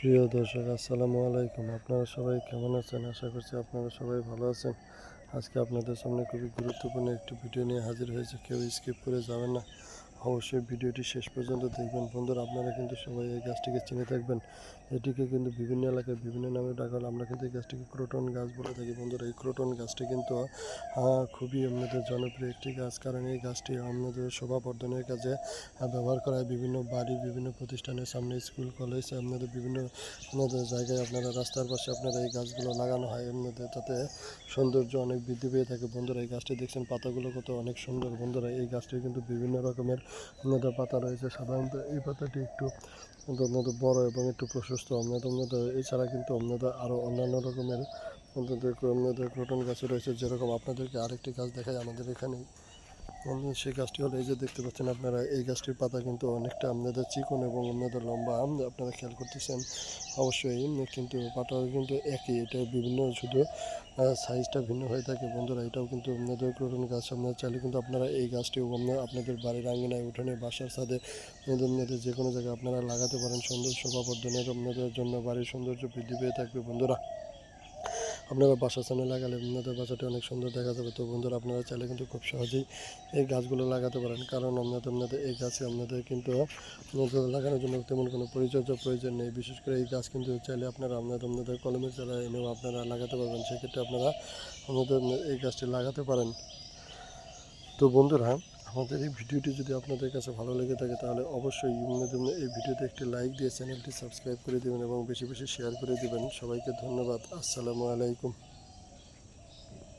প্রিয় দর্শক, আসসালামু আলাইকুম। আপনারা সবাই কেমন আছেন? আশা করছি আপনারা সবাই ভালো আছেন। আজকে আপনাদের সামনে খুবই গুরুত্বপূর্ণ একটি ভিডিও নিয়ে হাজির হয়েছে। কেউ স্কিপ করে যাবেন না। অবশ্যই ভিডিওটি শেষ পর্যন্ত দেখবেন। বন্ধুরা, আপনারা কিন্তু সবাই এই গাছটিকে চিনে থাকবেন। এটিকে কিন্তু বিভিন্ন এলাকায় বিভিন্ন নামে ডাকা হয় আমরা কিন্তু এই গাছটিকে ক্রোটন গাছ বলে থাকি। বন্ধুরা, এই ক্রোটন গাছটি কিন্তু খুবই আমাদের জনপ্রিয় একটি গাছ। কারণ এই গাছটি আমাদের শোভা বর্ধনের কাজে ব্যবহার করা হয়। বিভিন্ন বাড়ি, বিভিন্ন প্রতিষ্ঠানের সামনে, স্কুল, কলেজ আপনাদের বিভিন্ন আপনাদের জায়গায় আপনারা রাস্তার পাশে আপনারা এই গাছগুলো লাগানো হয়। আপনাদের তাতে সৌন্দর্য অনেক বৃদ্ধি পেয়ে থাকে। বন্ধুরা, এই গাছটি দেখছেন পাতাগুলো কত অনেক সুন্দর। বন্ধুরা, এই গাছটির কিন্তু বিভিন্ন রকমের আপনাদের পাতা রয়েছে সাধারণত এই পাতাটি একটু অন্তত বড় এবং একটু প্রশস্ত অন্যত আপনাদের এছাড়া কিন্তু অন্যত আরও অন্যান্য রকমের অন্যদের অন্যদের ক্রোটন গাছ রয়েছে। যেরকম আপনাদেরকে আরেকটি গাছ দেখায় আমাদের এখানে বন্ধু, সেই গাছটি হলো এই যে দেখতে পাচ্ছেন আপনারা এই গাছটির পাতা কিন্তু অনেকটা আপনাদের চিকন এবং আপনাদের লম্বা আপনারা খেয়াল করতেছেন অবশ্যই কিন্তু পাতাও কিন্তু একই এটা বিভিন্ন শুধু সাইজটা ভিন্ন হয়ে থাকে বন্ধুরা এটাও কিন্তু আপনাদের ক্রোটন গাছ আপনারা চাইলে কিন্তু আপনারা এই গাছটিও আপনাদের বাড়ির আঙ্গিনায় উঠোনে বাসার সাথে আপনাদের যে কোনো জায়গায় আপনারা লাগাতে পারেন সুন্দর শোভাবর্ধনের আপনাদের জন্য বাড়ির সৌন্দর্য বৃদ্ধি পেয়ে থাকবে বন্ধুরা। আপনারা বাসার সামনে লাগালে আপনাদের বাসাটি অনেক সুন্দর দেখা যাবে। তো বন্ধুরা, আপনারা চাইলে কিন্তু খুব সহজেই এই গাছগুলো লাগাতে পারেন। কারণ আপনাদের আপনাদের এই গাছে আপনাদের কিন্তু লাগানোর জন্য তেমন কোনো পরিচর্যা প্রয়োজন নেই। বিশেষ করে এই গাছ কিন্তু চাইলে আপনারা আপনাদের আপনাদের কলমের চারা এনেও আপনারা লাগাতে পারবেন। সেক্ষেত্রে আপনারা আমাদের এই গাছটি লাগাতে পারেন। তো বন্ধুরা আমাদের এই ভিডিওটি যদি আপনাদের কাছে ভালো লেগে থাকে, তাহলে অবশ্যই আপনাদের এই ভিডিওতে একটি লাইক দিয়ে চ্যানেলটি সাবস্ক্রাইব করে দেবেন এবং বেশি বেশি শেয়ার করে দেবেন। সবাইকে ধন্যবাদ। আসসালামু আলাইকুম।